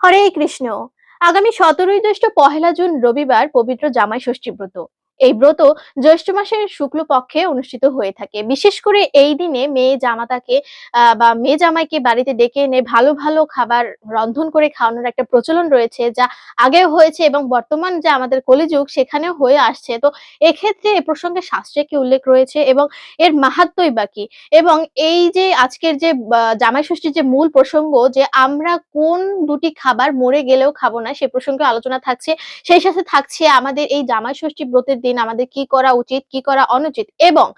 হরে কৃষ্ণ। আগামী সতেরোই জ্যৈষ্ঠ পহেলা জুন রবিবার পবিত্র জামাই ষষ্ঠী ব্রত এই ব্রত জ্যৈষ্ঠ মাসের শুক্ল পক্ষে অনুষ্ঠিত হয়ে থাকে। বিশেষ করে এই দিনে মেয়ে জামাতাকে বা মেয়ে জামাইকে বাড়িতে ডেকে এনে ভালো ভালো খাবার রন্ধন করে খাওয়ানোর একটা প্রচলন রয়েছে, যা আগেও হয়েছে এবং বর্তমান যে আমাদের কলিযুগ সেখানেও হয়ে আসছে। তো এক্ষেত্রে এ প্রসঙ্গে শাস্ত্রে কি উল্লেখ রয়েছে এবং এর মাহাত্মই বাকি এবং এই যে আজকের যে জামাই ষষ্ঠীর যে মূল প্রসঙ্গ যে আমরা কোন দুটি খাবার মরে গেলেও খাব না, সে প্রসঙ্গে আলোচনা থাকছে। সেই সাথে থাকছে আমাদের এই জামাই ষষ্ঠী ব্রতের দিন আমাদের কি করা উচিত, কি করা অনুচিত এবং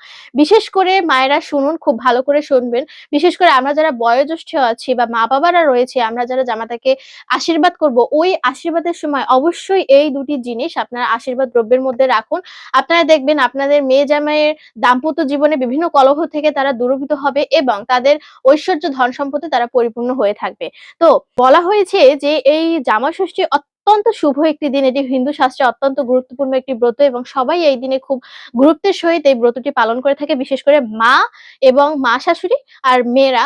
বিশেষ করে মায়েরা শুনুন, খুব ভালো করে শুনবেন। বিশেষ করে আমরা যারা বয়োজ্যেষ্ঠ আছি বা মা বাবারা রয়েছে, আমরা যারা জামাতাকে আশীর্বাদ করব, ওই আশীর্বাদের সময় অবশ্যই এই দুটি জিনিস আপনারা আশীর্বাদ দ্রব্যের মধ্যে রাখুন। আপনারা দেখবেন আপনাদের মেয়ে জামাইয়ের দাম্পত্য জীবনে বিভিন্ন কলহ থেকে তারা দূরভূত হবে এবং তাদের ঐশ্বর্য ধন সম্পত্তি তারা পরিপূর্ণ হয়ে থাকবে। তো বলা হয়েছে যে এই জামা ষষ্ঠী অত্যন্ত শুভ একটি দিন। এটি হিন্দু শাস্ত্রে অত্যন্ত গুরুত্বপূর্ণ একটি ব্রত এবং সবাই এই দিনে খুব গুরুত্বের সহিত এই ব্রতটি পালন করে থাকে, বিশেষ করে মা এবং মা শাশুড়ি আর মেয়েরা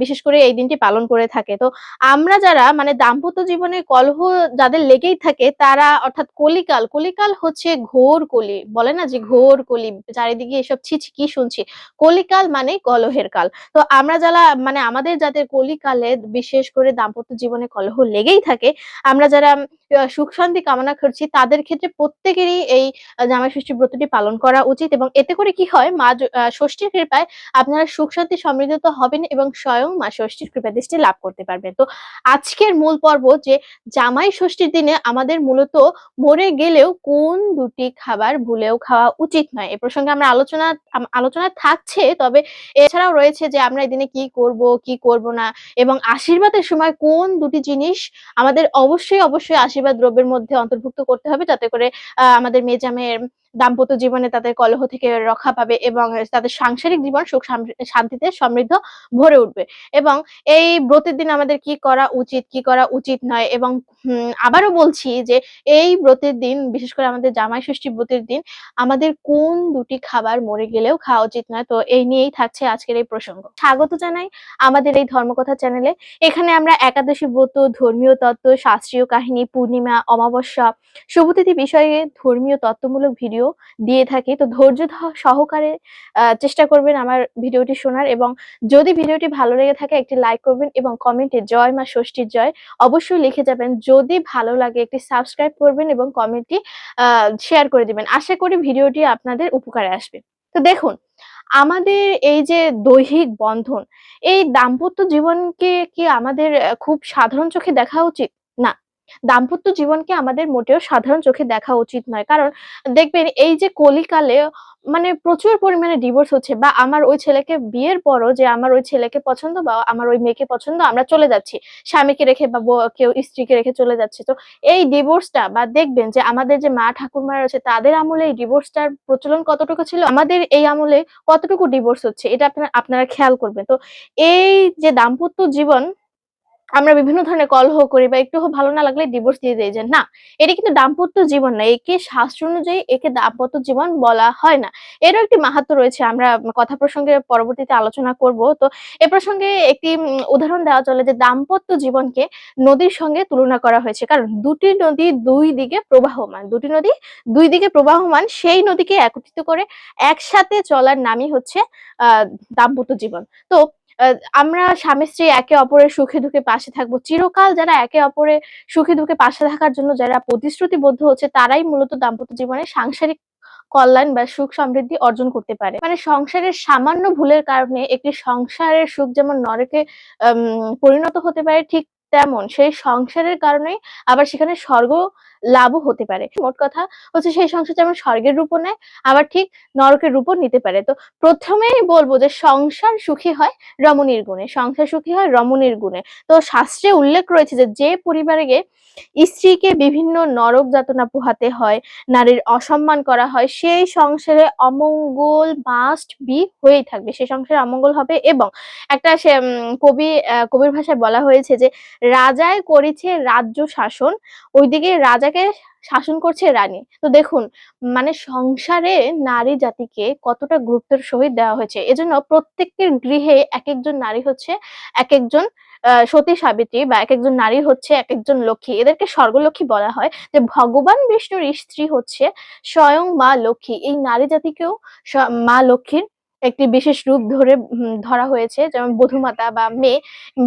বিশেষ করে এই দিনটি পালন করে থাকে। তো আমরা যারা মানে দাম্পত্য জীবনে কলহ যাদের লেগেই থাকে, তারা অর্থাৎ কলিকাল কলিকাল হচ্ছে ঘোর কলি। বলে না যে ঘোর কলি, চারিদিকে এসব ছিছি কি শুনছি? কলিকাল মানে কলহের কাল। তো আমরা যারা মানে আমাদের যাদের কলিকালে বিশেষ করে দাম্পত্য জীবনে কলহ লেগেই থাকে, আমরা যারা সুখ শান্তি কামনা করছি, তাদের ক্ষেত্রে প্রত্যেকেরই এই জামাই ষষ্ঠী ব্রতটি পালন করা উচিত এবং এতে করে কি হয়, মা ষষ্ঠীর কৃপায় আপনারা সুখ শান্তি সমৃদ্ধ হবেন এবং স্বয়ং মা ষষ্ঠীর কৃপা দৃষ্টি লাভ করতে পারবেন। তো আজকের মূল পর্ব যে জামাই ষষ্ঠীর দিনে আমাদের মূলত মরে গেলেও কোন দুটি খাবার ভুলেও খাওয়া উচিত নয়। এ প্রসঙ্গে আমরা আলোচনা আলোচনা থাকছে, তবে এছাড়াও রয়েছে যে আমরা এদিনে কি করব কি করব না এবং আশীর্বাদের সময় কোন দুটি জিনিস আমাদের অবশ্যই অবশ্যই আশীর্বাদ দ্রব্যের মধ্যে অন্তর্ভুক্ত করতে হবে যাতে করে আমাদের মেজামের দাম্পত্য জীবনে তাদের কলহ থেকে রক্ষা পাবে এবং তাদের সাংসারিক জীবন সুখ শান্তিতে সমৃদ্ধ ভরে উঠবে। এবং এই ব্রতের দিন আমাদের কি করা উচিত, কি করা উচিত নয় এবং আবারও বলছি যে এই ব্রতের দিন, বিশেষ করে আমাদের জামাই ষষ্ঠী ব্রতের দিন, আমাদের কোন দুটি খাবার মরে গেলেও খাওয়া উচিত নয়। তো এই নিয়েই থাকছে আজকের এই প্রসঙ্গ। স্বাগত জানাই আমাদের এই ধর্মকথা চ্যানেলে। এখানে আমরা একাদশী ব্রত, ধর্মীয় তত্ত্ব, শাস্ত্রীয় কাহিনী, পূর্ণিমা, অমাবস্যা শুভতিথি বিষয়ে ধর্মীয় তত্ত্বমূলক ভিডিও দিয়ে থাকি। তো ধৈর্য সহকারে চেষ্টা করবেন আমার ভিডিওটি শোনার এবং যদি ভিডিওটি ভালো লেগে থাকে একটি লাইক করবেন এবং কমেন্টে জয় মা ষষ্ঠীর জয় অবশ্যই লিখে যাবেন। যদি ভালো লাগে একটি সাবস্ক্রাইব করবেন এবং কমেন্টটি শেয়ার করে দিবেন। আশা করি ভিডিওটি আপনাদের উপকারে আসবে। তো দেখুন, আমাদের এই যে দৈহিক বন্ধন, এই দাম্পত্য জীবনকে কি আমাদের খুব সাধারণ চোখে দেখা উচিত? না। দাম্পত্য জীবনকে আমাদের মোটেও সাধারণ চোখে দেখা উচিত নয়। কারণ দেখবেন, এই যে কলিকালে মানে প্রচুর পরিমাণে ডিভোর্স হচ্ছে বা আমার ওই ছেলেকে বিয়ের পরও যে আমার ওই ছেলেকে পছন্দ বা আমার ওই মেয়েকে পছন্দ আমরা চলে যাচ্ছি। স্বামীকে রেখে বা কেউ স্ত্রীকে রেখে চলে যাচ্ছে। তো এই ডিভোর্সটা বা দেখবেন যে আমাদের যে মা ঠাকুরমারা রয়েছে, তাদের আমলে এই ডিভোর্সটার প্রচলন কতটুকু ছিল? আমাদের এই আমলে কতটুকু ডিভোর্স হচ্ছে? এটা আপনারা আপনারা খেয়াল করবেন। তো এই যে দাম্পত্য জীবন আমরা বিভিন্ন ধরনের কলহ করি বা একটু ভালো না লাগলে ডিভোর্স দিয়ে দেই যে, না, এটা কিন্তু দাম্পত্য জীবন না, একে শাস্ত্র অনুযায়ী একে দাম্পত্য জীবন বলা হয় না। এরও একটি মাহাত্ম্য রয়েছে, আমরা কথা প্রসঙ্গে পরবর্তীতে আলোচনা করব। তো এ প্রসঙ্গে একটি উদাহরণ দেওয়া চলে যে, দাম্পত্য জীবনকে নদীর সঙ্গে তুলনা করা হয়েছে। কারণ দুটি নদী দুই দিকে প্রবাহমান, দুটি নদী দুই দিকে প্রবাহমান, সেই নদীকে একত্রিত করে একসাথে চলার নামই হচ্ছে, আহ, দাম্পত্য জীবন। তো আমরা স্বামী স্ত্রী একে অপরের সুখে দুঃখে পাশে থাকব। চিরকাল যারা একে অপরের সুখে দুঃখে পাশে থাকার জন্য যারা প্রতিশ্রুতিবদ্ধ হচ্ছে, তারাই মূলত দাম্পত্য জীবনে সাংসারিক কল্যাণ বা সুখ সমৃদ্ধি অর্জন করতে পারে। মানে সংসারের সামান্য ভুলের কারণে একটি সংসারের সুখ যেমন নরকে পরিণত হতে পারে, ঠিক তেমন সেই সংসারের কারণে আবার সেখানে স্বর্গ লাভও হতে পারে। মোট কথা হচ্ছে সেই সংসার যেমন স্বর্গের রূপও নেয়, আবার ঠিক নরকের রূপও নিতে পারে। তো প্রথমেই বলব যে সংসার সুখী হয় রমণীর গুণে, সংসার সুখী হয় রমণীর গুণে। তো শাস্ত্রে উল্লেখ রয়েছে যে যে পরিবারে স্ত্রীকে বিভিন্ন নরক যাতনা পোহাতে হয়, নারীর অসম্মান করা হয়, সেই সংসারে অমঙ্গল মাস্ট বি হয়েই থাকবে। সেই সংসারে অমঙ্গল হবে এবং একটা সে কবি কবির ভাষায় বলা হয়েছে যে রাজায় করেছে রাজ্য শাসন, ওইদিকে রাজাকে শাসন করছে রানী। তো দেখুন মানে সংসারে নারী জাতিকে কতটা গুরুত্বের সহিত দেওয়া হয়েছে। এজন্য প্রত্যেকের গৃহে এক একজন নারী হচ্ছে এক একজন সতী সাবিত্রী বা এক একজন নারী হচ্ছে এক একজন লক্ষ্মী। এদেরকে স্বর্গলক্ষ্মী বলা হয়। যে ভগবান বিষ্ণুর স্ত্রী হচ্ছে স্বয়ং মা লক্ষ্মী। এই নারী জাতিকেও মা লক্ষ্মীর একটি বিশেষ রূপ ধরে ধরা হয়েছে, যেমন বধুমাতা বা মেয়ে।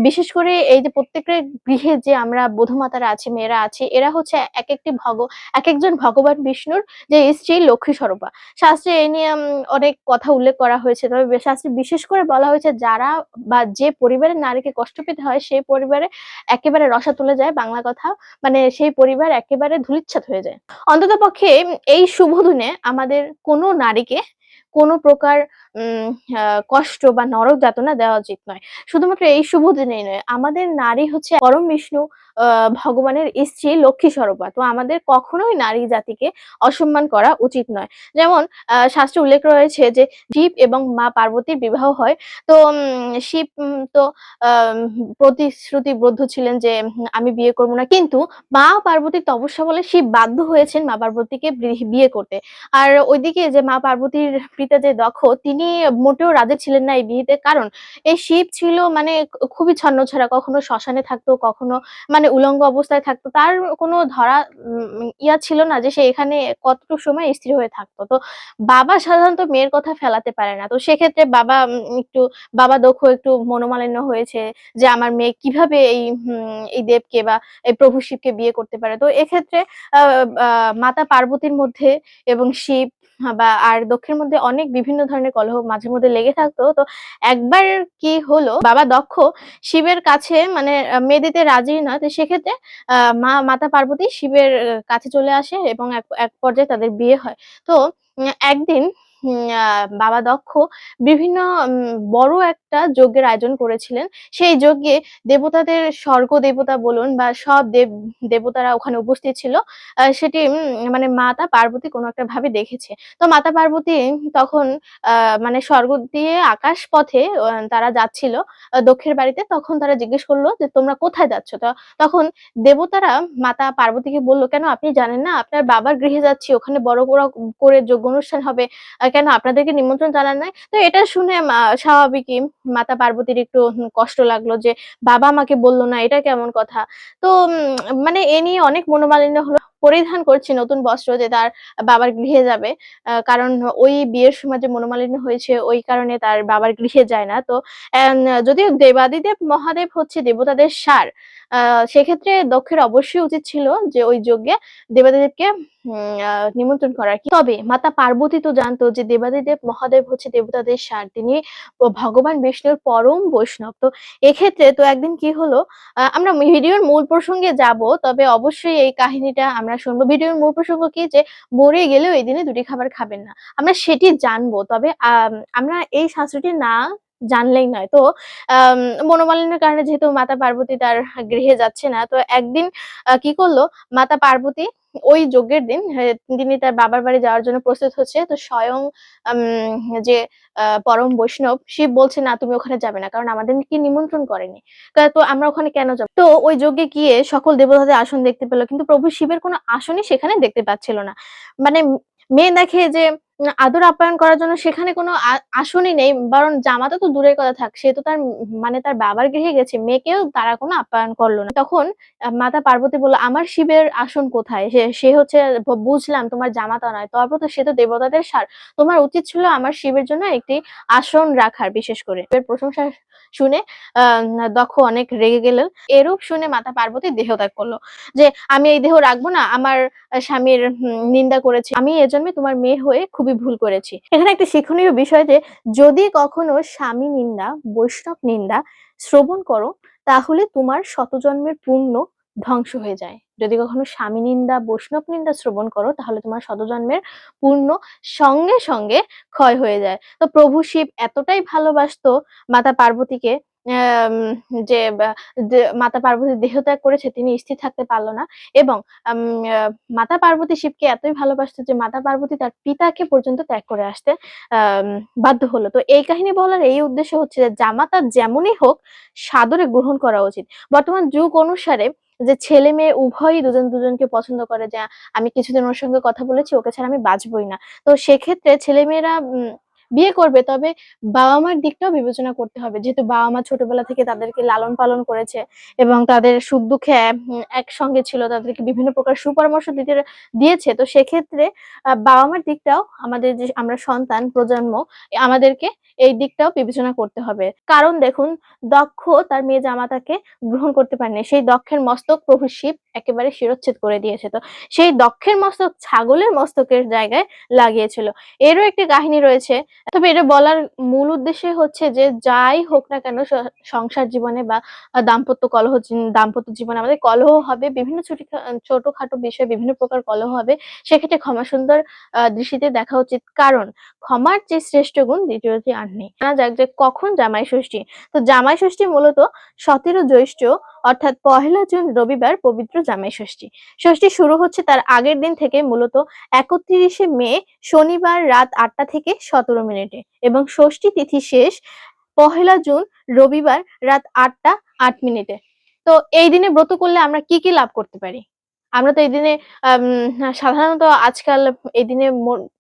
বিশেষ করে এই যে প্রত্যেকের গৃহে যে আমরা বধুমাতারা আছি, মেয়েরা আছি, এরা হচ্ছে এক একটি ভগ এক একজন ভগবান বিষ্ণুর যে স্ত্রী লক্ষ্মী স্বরূপা। শাস্ত্রে এই নিয়ে অনেক কথা উল্লেখ করা হয়েছে, তবে শাস্ত্রে বিশেষ করে বলা হয়েছে যারা বা যে পরিবারের নারীকে কষ্ট পেতে হয়, সেই পরিবারে একেবারে রসা তুলে যায়, বাংলা কথা। মানে সেই পরিবার একেবারে ধূলিচ্ছাত হয়ে যায়। অন্তত পক্ষে এই শুভ দিনে আমাদের কোনো নারীকে কোনো প্রকার কষ্ট বা নরক যাতনা দেওয়া উচিত নয়। শুধুমাত্র এই শুভ দিনেই নয়, আমাদের নারী হচ্ছে পরম বিষ্ণু ভগবানের স্ত্রী লক্ষ্মী স্বরূপা। তো আমাদের কখনোই নারী জাতিকে অসম্মান করা উচিত নয়। যেমন শাস্ত্রে উল্লেখ রয়েছে যে শিব এবং মা পার্বতীর বিবাহ হয়। তো শিব তো প্রতিশ্রুতিবদ্ধ ছিলেন যে আমি বিয়ে করব না। কিন্তু মা পার্বতীর তপস্যা বলে শিব বাধ্য হয়েছেন মা পার্বতীকে বিয়ে করতে। আর ওইদিকে যে মা পার্বতীর পিতা যে দক্ষ, তিনি মোটেও রাজি ছিলেন না এই বিয়েতে। কারণ, এই শিব ছিল মানে খুবই ছন্ন ছন্নছাড়া, কখনো শ্মশানে থাকতো, কখনো মানে উলঙ্গ অবস্থায় থাকতো, তার কোনো ধরা ইয়া ছিল না যে সে এখানে কতটুকু সময় স্থির হয়ে থাকতো। তো বাবা সাধারণত মেয়ের কথা ফেলাতে পারে না। তো সেক্ষেত্রে বাবা একটু, বাবা দক্ষ, একটু মনোমালিন্য হয়েছে যে আমার মেয়ে কীভাবে এই এই দেবকে বা এই প্রভু শিবকে বিয়ে করতে পারে। তো এক্ষেত্রে মাতা পার্বতীর মধ্যে এবং শিব বা আর দক্ষের মধ্যে অনেক বিভিন্ন ধরনের কলহ মাঝে মধ্যে লেগে থাকতো। তো একবার কি হলো, বাবা দক্ষ শিবের কাছে মানে মেয়ে দিতে রাজি না, তো সেক্ষেত্রে মা, মাতা পার্বতী শিবের কাছে চলে আসে এবং এক পর্যায়ে তাদের বিয়ে হয়। তো একদিন বাবা দক্ষ বিভিন্ন বড় একটা যজ্ঞের আয়োজন করেছিলেন। সেই যজ্ঞে দেবতাদের স্বর্গ দেবতা বলুন বা সব দেব, দেবতারা ওখানে উপস্থিত ছিল। সেটি মানে মাতা পার্বতী কোনো একটা ভাবে দেখেছে। তো মাতা পার্বতী তখন মানে স্বর্গ দিয়ে আকাশ পথে তারা যাচ্ছিল দক্ষের বাড়িতে। তখন তারা জিজ্ঞেস করল যে, তোমরা কোথায় যাচ্ছ? তো তখন দেবতারা মাতা পার্বতীকে বলল, কেন? আপনি জানেন না, আপনার বাবার গৃহে যাচ্ছি। ওখানে বড় বড় করে যোগ্য অনুষ্ঠান হবে। কেন আপনাদেরকে নিমন্ত্রণ জানান নাই? তো এটা শুনে স্বাভাবিকই মাতা পার্বতীর একটু কষ্ট লাগল যে বাবা আমাকে বলল না, এটা কেমন কথা? তো মানে এ নিয়ে অনেক মনোমালিন্য হলো। পরিধান করছে নতুন বস্ত্র যে তার বাবার গৃহে যাবে। কারণ ওই বিয়ের সময় যে মনোমালিন্য হয়েছে, ওই কারণে তার বাবার গৃহে যায় না। তো যদিও দেবাদিদেব মহাদেব হচ্ছে দেবতাদের সার সেক্ষেত্রে দক্ষের অবশ্যই উচিত ছিল যে ওই যজ্ঞে দেবাদিদেবকে নিমন্ত্রণ করার তবে মাতা পার্বতী তো জানতো যে দেবাদিদেব মহাদেব হচ্ছে দেবতাদের সার। তিনি ভগবান বিষ্ণুর পরম বৈষ্ণব। তো এক্ষেত্রে তো একদিন কি হলো আমরা ভিডিওর মূল প্রসঙ্গে যাব তবে অবশ্যই এই কাহিনীটা আমরা শুনব। ভিডিওর মূল প্রসঙ্গ কি যে মরে গেলেও এই দিনে দুটি খাবার খাবেন না। আমরা সেটি জানব তবে আম, আমরা এই শাস্ত্রটি না জানলেই নয়। তো আম, মনোমালিন্যের কারণে যেহেতু মাতা পার্বতী তার গৃহে যাচ্ছে না তো একদিন কি করল? মাতা পার্বতী ওই যজ্ঞের দিন তিনি তার বাবার বাড়ি যাওয়ার জন্য প্রস্তুত হচ্ছে তো স্বয়ং যে পরম বৈষ্ণব শিব বলছে না তুমি ওখানে যাবে না কারণ আমাদের আমাদেরকে নিমন্ত্রণ করেনি। তা- আমরা ওখানে কেন যাব? তো ওই যজ্ঞে গিয়ে সকল দেবতাদের আসন দেখতে পেল কিন্তু প্রভু শিবের কোনো আসনই সেখানে দেখতে পাচ্ছিল না। মানে মেয়ে দেখে যে আদর আপ্যায়ন করার জন্য সেখানে কোনো আসনই নেই। বরং জামাতা তো দূরের কথা থাক, সে তো তার মানে তার বাবার গৃহে গেছে, মেয়েকেও তারা কোনো আপ্যায়ন করল না। তখন মাতা পার্বতী বলল, আমার শিবের আসন কোথায়? সে হচ্ছে, বুঝলাম তোমার জামাতা নয় তারপর তো সে তো দেবতাদের সার। তোমার উচিত ছিল আমার শিবের জন্য একটি আসন রাখার, বিশেষ করে। প্রশংসা শুনে দক্ষ অনেক রেগে গেলেন। এরূপ শুনে মাতা পার্বতী দেহত্যাগ করল। যে, আমি এই দেহ রাখব না, আমার স্বামীর নিন্দা করেছি। আমি এজন্যই তোমার মেয়ে হয়ে খুবই ভুল করেছি। এখানে একটা শিক্ষণীয় বিষয় যে, যদি কখনো স্বামী নিন্দা, বৈষ্ণব নিন্দা শ্রবণ করো, তাহলে তোমার শতজন্মের পূর্ণ ধ্বংস হয়ে যায়। যদি কখনো স্বামী নিন্দা, বৈষ্ণব নিন্দা শ্রবণ করো, তাহলে তোমার শতজন্মের পূর্ণ সঙ্গে সঙ্গে ক্ষয় হয়ে যায়। তো প্রভু শিব এতটাই ভালোবাসতো মাতা পার্বতীকে যে মাতা পার্বতী দেহত্যাগ করেছে তিনি স্থির থাকতে পারল না। এবং মাতা পার্বতী শিবকে এতই ভালোবাসতো যে মাতা পার্বতী তার পিতাকে পর্যন্ত ত্যাগ করে আসতে বাধ্য হলো। তো এই কাহিনী বলার এই উদ্দেশ্য হচ্ছে যে জামাতা যেমনই হোক সাদরে গ্রহণ করা উচিত। বর্তমান যুগ অনুসারে যে ছেলে মেয়ে উভয়ই দুজন দুজনকে পছন্দ করে যে আমি কিছুদিন ওর সঙ্গে কথা বলেছি ওকে ছাড়া আমি বাঁচবই না। তো সেক্ষেত্রে ছেলেমেয়েরা উম, বিয়ে করবে, তবে বাবা মার দিকটাও বিবেচনা করতে হবে। যেহেতু বাবা মা ছোটবেলা থেকে তাদেরকে লালন পালন করেছে এবং তাদের সুখ দুঃখে একসঙ্গে ছিল, তাদেরকে বিভিন্ন প্রকার সুপরামর্শ দিতে, দিয়েছে, তো সেক্ষেত্রে বাবা মার দিকটাও আমাদের যে, আমরা সন্তান, প্রজন্ম, আমাদেরকে এই দিকটাও বিবেচনা করতে হবে। কারণ দেখুন, দক্ষ তার মেয়ে জামাতাকে গ্রহণ করতে পারেনি। সেই দক্ষের মস্তক প্রভু শিব একেবারে শিরচ্ছেদ করে দিয়েছে। তো সেই দক্ষের মস্তক ছাগলের মস্তকের জায়গায় লাগিয়েছিল। এরও একটি কাহিনী রয়েছে। তবে এটা বলার মূল উদ্দেশ্য হচ্ছে যে যাই হোক না কেন সংসার জীবনে বা দাম্পত্য কলহ দাম্পত্য জীবনে আমাদের কলহ হবে, বিভিন্ন ছোট ছোটখাটো বিষয়ে বিভিন্ন প্রকার কলহ হবে, সেক্ষেত্রে ক্ষমা সুন্দর দৃষ্টিতে দেখা উচিত। কারণ ক্ষমার যে শ্রেষ্ঠ গুণ দ্বিতীয়টি আর নেই। জানা যাক যে কখন জামাই ষষ্ঠী। তো জামাই ষষ্ঠী মূলত সতেরো জ্যৈষ্ঠ অর্থাৎ পহেলা জুন রবিবার পবিত্র জামাই ষষ্ঠী। ষষ্ঠী শুরু হচ্ছে তার আগের দিন থেকে মূলত একত্রিশে মে শনিবার রাত আটটা থেকে সতেরো মিনিটে এবং ষষ্ঠী তিথি শেষ পহেলা জুন রবিবার রাত আটটা আট মিনিটে। তো এই দিনে ব্রত করলে আমরা কি কি লাভ করতে পারি? আমরা তো এই দিনে সাধারণত আজকাল এই দিনে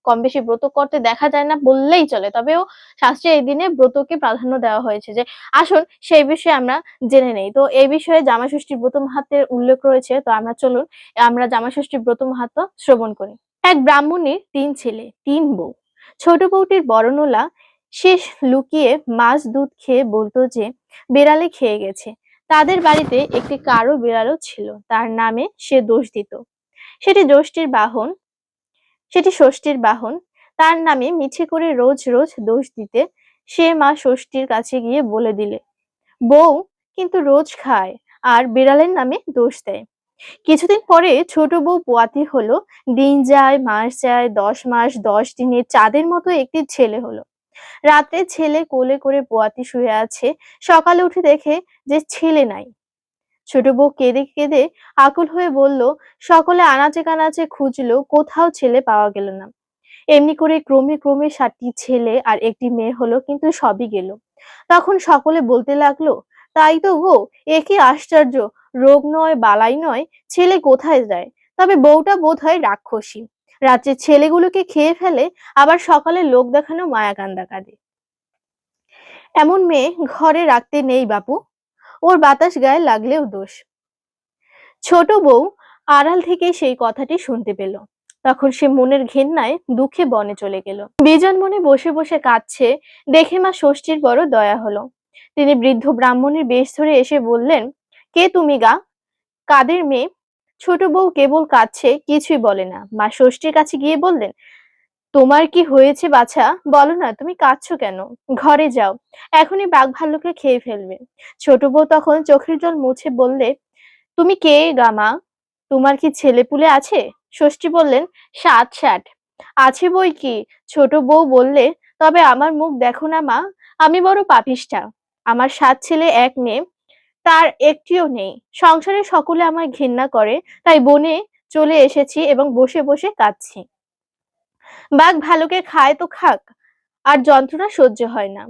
কম বেশি ব্রত করতে দেখা যায় না বললেই চলে। তবেও শাস্ত্রে এই দিনে ব্রতকে প্রাধান্য দেওয়া হয়েছে যে, আসুন সেই বিষয়ে আমরা জেনে নেই। তো এই বিষয়ে জামাষষ্ঠীর ব্রত মাহাত্মের উল্লেখ রয়েছে। তো আমরা চলুন, আমরা জামাষষ্ঠীর ব্রত মাহাত্ম শ্রবণ করি। এক ব্রাহ্মণের তিন ছেলে, তিন বউ। ছোট বউটির বরণলা সে লুকিয়ে মাছ দুধ খেয়ে বলতো যে, বেড়ালে খেয়ে গেছে। তাদের বাড়িতে একটি কারও বিড়ালও ছিল। তার নামে সে দোষ দিত। সেটি ষষ্ঠীর বাহন, সেটি ষষ্ঠীর বাহন। তার নামে মিছে করে রোজ রোজ দোষ দিতে সে মা ষষ্ঠীর কাছে গিয়ে বলে দিলে, বউ, কিন্তু রোজ খায় আর বিড়ালের নামে দোষ দেয়। কিছুদিন পরে ছোট বউ পোয়াতি হলো, দিন যায়, মাস যায়, দশ মাস, দশ দিনে চাঁদের মতো একটি ছেলে হলো। রাতে ছেলে কোলে করে পোয়াতি শুয়ে আছে, সকালে উঠে দেখে যে ছেলে নাই। ছোট বউ কেঁদে কেঁদে আকুল হয়ে বলল, সকলে আনাচে কানাচে খুঁজলো, কোথাও ছেলে পাওয়া গেল না। এমনি করে ক্রমে ক্রমে সাতটি ছেলে আর একটি মেয়ে হলো, কিন্তু সবই গেল। তখন সকলে বলতে লাগল, তাই তো গো, এ কি আশ্চর্য, রোগ নয়, বালাই নয়, ছেলে কোথায় যায়? তবে বউটা বোধ হয় রাক্ষসী। রাত্রে ছেলেগুলোকে খেয়ে ফেলে আবার সকালে লোক দেখানো মায়া কান্দা কাঁদে এমন মেয়ে ঘরে রাখতে নেই বাপু, ওর বাতাস গায়ে লাগলেও দোষ। ছোট বউ আড়াল থেকে সেই কথাটি শুনতে পেল। তখন সে মনের ঘেন্নায় দুঃখে বনে চলে গেল। বিজন মনে বসে বসে কাঁদছে, দেখে মা ষষ্ঠীর বড় দয়া হলো। তিনি বৃদ্ধ ব্রাহ্মণের বেশ ধরে এসে বললেন, কে তুমি গা? কাদের মেয়ে? ছোট বউ কেবল কাঁদছে, কিছুই বলে না। মা ষষ্ঠীর কাছে গিয়ে বললেন, তোমার কি হয়েছে বাছা? বলো না, তুমি কাঁদছো কেন? ঘরে যাও। এখনই বাঘ ভাল্লুকে খেয়ে ফেলবে। ছোট বউ তখন চোখের জল মুছে বললে, তুমি কে গা মা? তোমার কি ছেলেপুলে আছে? ষষ্ঠী বললেন, সাত ষাট। আছে বই কি? ছোট বউ বললে, তবে আমার মুখ দেখো না মা, আমি বড় পাপিষ্ঠা। আমার সাত ছেলে, এক মেয়ে। তার একটিও নেই। সংসারে সকলে আমায় ঘৃণা করে, তাই বনে চলে এসেছি এবং বসে বসে কাঁদছি। বাঘ ভালোকে খায় তো খাক, আর যন্ত্রণা সহ্য হয় না।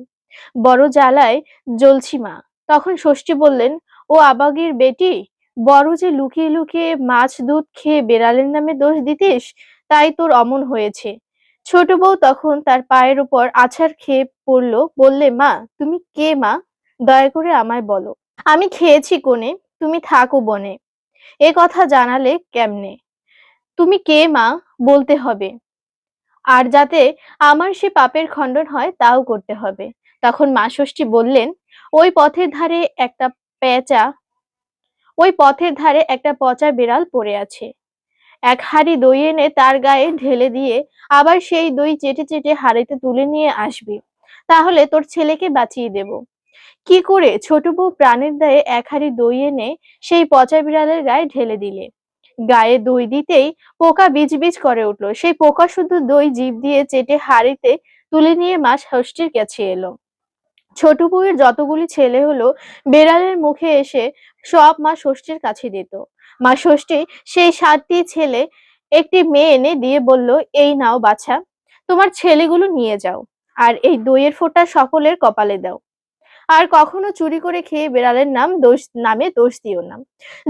বড় জ্বালায় জ্বলছি মা। তখন ষষ্ঠী বললেন, ও আবাগির বেটি, বড় যে লুকিয়ে লুকিয়ে মাছ দুধ খেয়ে বেড়ালের নামে দোষ দিতিস, তাই তোর অমন হয়েছে ছোট বউ তখন তার পায়ের উপর আছাড় খেয়ে পড়ল, বললে, মা, তুমি কে মা? দয়া করে আমায় বলো। আমি খেয়েছি কোণে, তুমি থাকো বনে। এ কথা জানালে কেমনে? তুমি কে মা? বলতে হবে। আর যাতে আমার সে পাপের খণ্ডন হয়, তাও করতে হবে। তখন মা ষষ্ঠী বললেন, ওই পথের ধারে একটা পেঁচা, ওই পথের ধারে একটা পচা বিড়াল পড়ে আছে। এক হাঁড়ি দই এনে তার গায়ে ঢেলে দিয়ে আবার সেই দই চেটে চেটে হাড়িতে তুলে নিয়ে আসবি। তাহলে তোর ছেলেকে বাঁচিয়ে দেব। কি করে ছোট বউ প্রাণের দায়ে এক হাঁড়ি দই এনে সেই পচা বিড়ালের গায়ে ঢেলে দিলে? গায়ে দই দিতেই পোকা বিজ বিজ করে উঠল। সেই পোকা শুধু দই জিভ দিয়ে চেটে হাড়িতে তুলে নিয়ে মা ষষ্ঠীর কাছে এলো। ছোট বউয়ের যতগুলি ছেলে হলো, বেড়ালের মুখে এসে সব মা ষষ্ঠীর কাছে দিত। মা ষষ্ঠী সেই সাতটি ছেলে একটি মেয়ে এনে দিয়ে বলল, এই নাও বাছা, তোমার ছেলেগুলো নিয়ে যাও, আর এই দইয়ের ফোঁটা সকলের কপালে দাও। আর কখনো চুরি করে খেয়ে বেড়ালের নাম দোষ, নামে দোষ দিও না।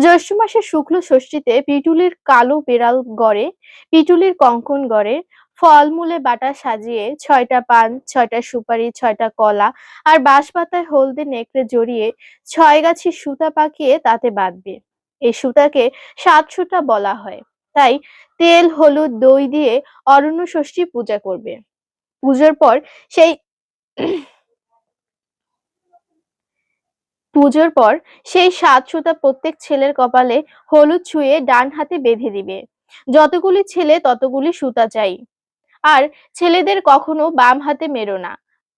জ্যৈষ্ঠ মাসের শুক্ল ষষ্ঠীতে পিটুলির কালো বেড়াল গড়ে, পিটুলির কঙ্কন গড়ে, ফলমূলে বাটা সাজিয়ে ছয়টা পান, ছয়টা সুপারি, ছয়টা কলা আর বাঁশপাতায় হলদে নেকড়ে জড়িয়ে ছয় গাছি সুতা পাকিয়ে তাতে বাঁধবে। এই সুতাকে সাত সুতা বলা হয়। তাই তেল, হলুদ, দই দিয়ে অরণ্য ষষ্ঠী পূজা করবে। পুজোর পর সেই পুজোর পর সেই সাত সুতা প্রত্যেক ছেলের কপালে হলুদ ছুঁয়ে ডান হাতে বেঁধে দিবে। যতগুলি ছেলে ততগুলি সুতা চাই। আর ছেলেদের কখনো বাম হাতে মেরো না।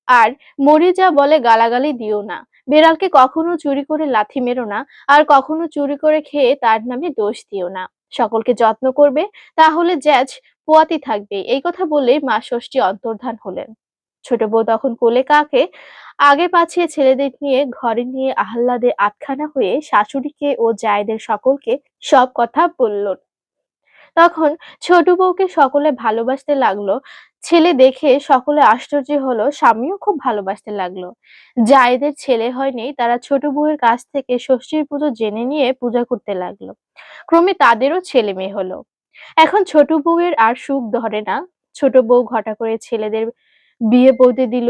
আর মরে যা বলে গালাগালি দিও না। বেড়ালকে কখনো চুরি করে লাথি মেরো না। আর কখনো চুরি করে খেয়ে তার নামে দোষ দিও না। সকলকে যত্ন করবে, তাহলে জ্যাজ পোয়াতি থাকবে। এই কথা বলেই মা ষষ্ঠী অন্তর্ধান হলেন। ছোট বউ তখন কোলে কাকে আগে পাছিয়ে ছেলেদের নিয়ে ঘরে নিয়ে আহ্লাদে আটখানা হয়ে শাশুড়িকে ও জায়দের সকলকে সব কথা বলল। তখন ছোট বউকে সকলে ভালোবাসতে লাগল। ছেলে দেখে সকলে আশ্চর্য হলো, স্বামীও খুব ভালোবাসতে লাগল। যায়েদের ছেলে হয়নি, তারা ছোট বউয়ের কাছ থেকে ষষ্ঠীর পুজো জেনে নিয়ে পূজা করতে লাগল। ক্রমে তাদেরও ছেলে মেয়ে হলো। এখন ছোট বউয়ের আর সুখ ধরে না। ছোট বউ ঘটা করে ছেলেদের বিয়ে বলতে দিল।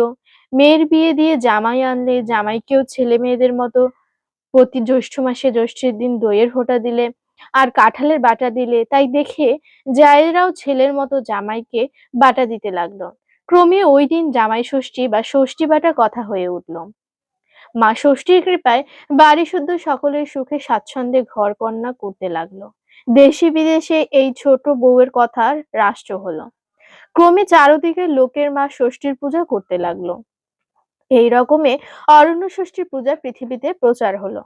মেয়ের বিয়ে দিয়ে জামাই আনলে জামাইকেও ছেলে মেয়েদের মতো প্রতি জ্যৈষ্ঠ মাসে জ্যৈষ্ঠের দিন দইয়ের হোঁটা দিলে আর কাঁঠালের বাটা দিলে, তাই দেখে জায়েরাও ছেলের মতো জামাইকে বাটা দিতে লাগল। ক্রমে ওই দিন জামাই ষষ্ঠী বা ষষ্ঠী বাটা কথা হয়ে উঠল। মা ষষ্ঠীর কৃপায় বাড়ি শুদ্ধ সকলের সুখে স্বাচ্ছন্দ্যে ঘর কন্যা করতে লাগল। দেশে বিদেশে এই ছোট বউয়ের কথা রাষ্ট্র হলো। ক্রমে চারদিকে লোকের মা ষষ্ঠীর পূজা করতে লাগল। এই রকমে অরণ্য ষষ্ঠীর পূজা পৃথিবীতে প্রচার হলো।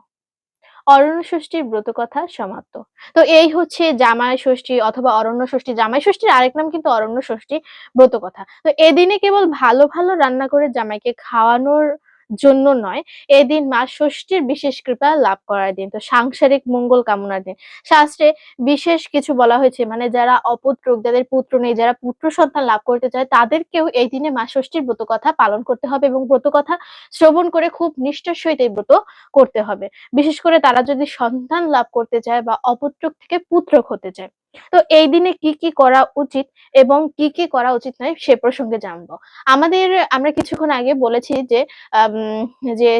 অরণ্য ষষ্ঠীর ব্রত কথা সমাপ্ত। তো এই হচ্ছে জামাই ষষ্ঠী অথবা অরণ্য ষষ্ঠী। জামাই ষষ্ঠীর আরেক নাম কিন্তু অরণ্য ষষ্ঠী ব্রত কথা। তো এদিনে কেবল ভালো ভালো রান্না করে জামাইকে খাওয়ানোর জন্য নয়। এদিন মা ষষ্ঠীর বিশেষ কৃপা লাভ করার দিন, তো সাংসারিক মঙ্গল কামনার দিন। শাস্ত্রে বিশেষ কিছু বলা হয়েছে মানে যারা অপুত্রক যাদের পুত্র নেই, যারা পুত্র সন্তান লাভ করতে চায়, তাদেরকেও এই দিনে মা ষষ্ঠীর ব্রত কথা পালন করতে হবে এবং ব্রত কথা শ্রবণ করে খুব নিষ্ঠার সহিত এই ব্রত করতে হবে। বিশেষ করে তারা যদি সন্তান লাভ করতে চায় বা অপুত্রক থেকে পুত্রক হতে চায়। তো এই দিনে কি কি করা উচিত এবং কি কি করা উচিত নয় সে প্রসঙ্গে জানব। আমাদের, আমরা কিছুক্ষণ আগে বলেছি যে যে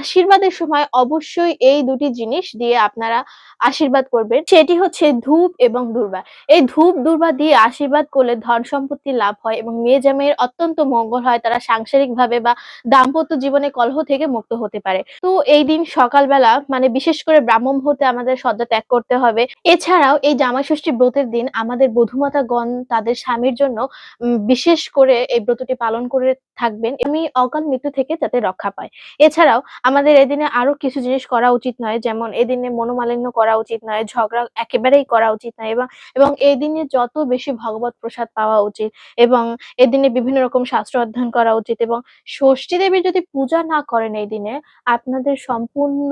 আশীর্বাদের সময় অবশ্যই এই দুটি জিনিস দিয়ে আপনারা আশীর্বাদ করবেন। সেটি হচ্ছে ধূপ এবং দুর্বা। এই ধূপ, দুর্বা দিয়ে আশীর্বাদ করলে ধন সম্পত্তি লাভ হয় এবং মেয়ে জামের অত্যন্ত মঙ্গল হয়। তারা সাংসারিক ভাবে বা দাম্পত্য জীবনে কলহ থেকে মুক্ত হতে পারে। তো এই দিন সকালবেলা মানে বিশেষ করে ব্রাহ্ম মুহূর্তে আমাদের সজ্জা ত্যাগ করতে হবে। এছাড়াও এই জামাই ষষ্ঠী ব্রতের দিন আমাদের বধুমাতাগণ তাদের স্বামীর জন্য বিশেষ করে এই ব্রতটি পালন করে থাকবেন। আমি অকাল মৃত্যু থেকে যাতে রক্ষা পায় এছাড়াও আমাদের এদিনে আরও কিছু জিনিস করা উচিত নয়, যেমন এদিনে মনোমালিন্য করা উচিত নয়, ঝগড়া একেবারেই করা উচিত নয়, এবং এবং এই দিনে যত বেশি ভগবত প্রসাদ পাওয়া উচিত, এবং এদিনে বিভিন্ন রকম শাস্ত্র অধ্যয়ন করা উচিত, এবং ষষ্ঠী দেবীর যদি পূজা না করেন এই দিনে, আপনাদের সম্পূর্ণ,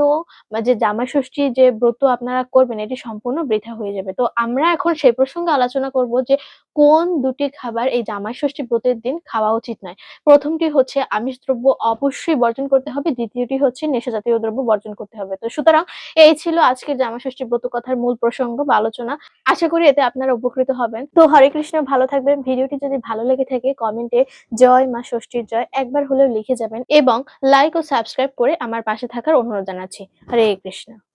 যে জামা ষষ্ঠী যে ব্রত আপনারা করবেন, এটি সম্পূর্ণ বৃথা হয়ে যাবে। তো আমরা এখন সেই প্রসঙ্গে আলোচনা করব যে কোন দুটি খাবার এই জামাই ষষ্ঠী ব্রতের দিন খাওয়া উচিত নয়। প্রথমটি হচ্ছে আমিষ দ্রব্য অবশ্যই বর্জন করতে হবে, দ্বিতীয়টি হচ্ছে নেশা জাতীয় দ্রব্য বর্জন করতে হবে। তো সুতরাং এই ছিল আজকের জামা ষষ্ঠী ব্রত কথার মূল প্রসঙ্গ বা আলোচনা। আশা করি এতে আপনারা উপকৃত হবেন। তো হরে কৃষ্ণ, ভালো থাকবেন। ভিডিওটি যদি ভালো লেগে থাকে, কমেন্টে জয় মা ষষ্ঠীর জয় একবার হলেও লিখে যাবেন এবং লাইক ও সাবস্ক্রাইব করে আমার পাশে থাকার অনুরোধ জানাচ্ছি। হরে কৃষ্ণ।